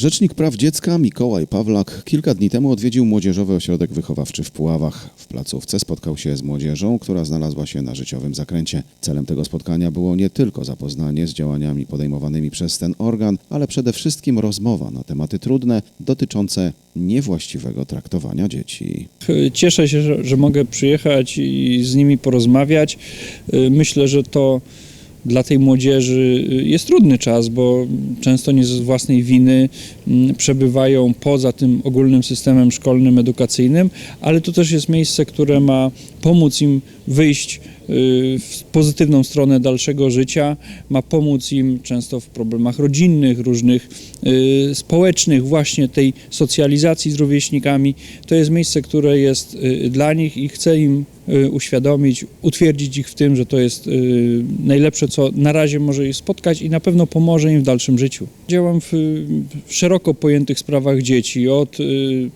Rzecznik Praw Dziecka Mikołaj Pawlak kilka dni temu odwiedził Młodzieżowy Ośrodek Wychowawczy w Puławach. W placówce spotkał się z młodzieżą, która znalazła się na życiowym zakręcie. Celem tego spotkania było nie tylko zapoznanie z działaniami podejmowanymi przez ten organ, ale przede wszystkim rozmowa na tematy trudne dotyczące niewłaściwego traktowania dzieci. Cieszę się, że, że mogę przyjechać i z nimi porozmawiać. Y, Myślę, że to dla tej młodzieży y, jest trudny czas, bo często nie z własnej winy mm, przebywają poza tym ogólnym systemem szkolnym, edukacyjnym, ale to też jest miejsce, które ma pomóc im wyjść y, w pozytywną stronę dalszego życia, ma pomóc im często w problemach rodzinnych, różnych y, społecznych, właśnie tej socjalizacji z rówieśnikami. To jest miejsce, które jest dla nich i chcę im uświadomić, utwierdzić ich w tym, że to jest y, najlepsze, co na razie może ich spotkać i na pewno pomoże im w dalszym życiu. Działam w, w szeroko pojętych sprawach dzieci, od y,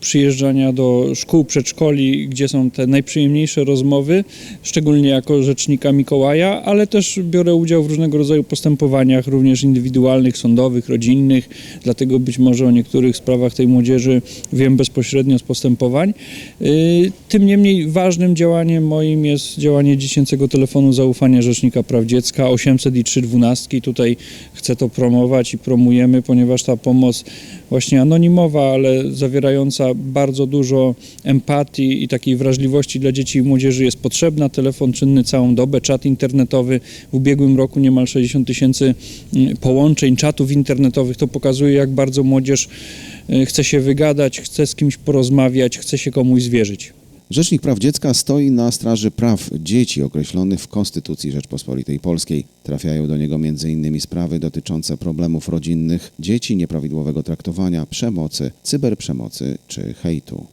przyjeżdżania do szkół, przedszkoli, gdzie są te najprzyjemniejsze rozmowy, szczególnie jako rzecznika Mikołaja, ale też biorę udział w różnego rodzaju postępowaniach, również indywidualnych, sądowych, rodzinnych, dlatego być może o niektórych sprawach tej młodzieży wiem bezpośrednio z postępowań. Y, Tym niemniej ważnym działaniem moim jest działanie dziecięcego telefonu zaufania Rzecznika Praw Dziecka 800 i 312. Tutaj chcę to promować i promujemy, ponieważ ta pomoc właśnie anonimowa, ale zawierająca bardzo dużo empatii i takiej wrażliwości dla dzieci i młodzieży jest potrzebna. Telefon czynny całą dobę, czat internetowy. W ubiegłym roku niemal 60 tysięcy mm, połączeń, czatów internetowych. To pokazuje, jak bardzo młodzież y, chce się wygadać, chce z kimś porozmawiać, chce się komuś zwierzyć. Rzecznik Praw Dziecka stoi na straży praw dzieci określonych w Konstytucji Rzeczpospolitej Polskiej. Trafiają do niego m.in. sprawy dotyczące problemów rodzinnych, dzieci, nieprawidłowego traktowania, przemocy, cyberprzemocy czy hejtu.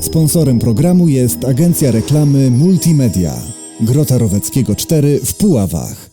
Sponsorem programu jest agencja reklamy Multimedia. Grota Roweckiego 4 w Puławach.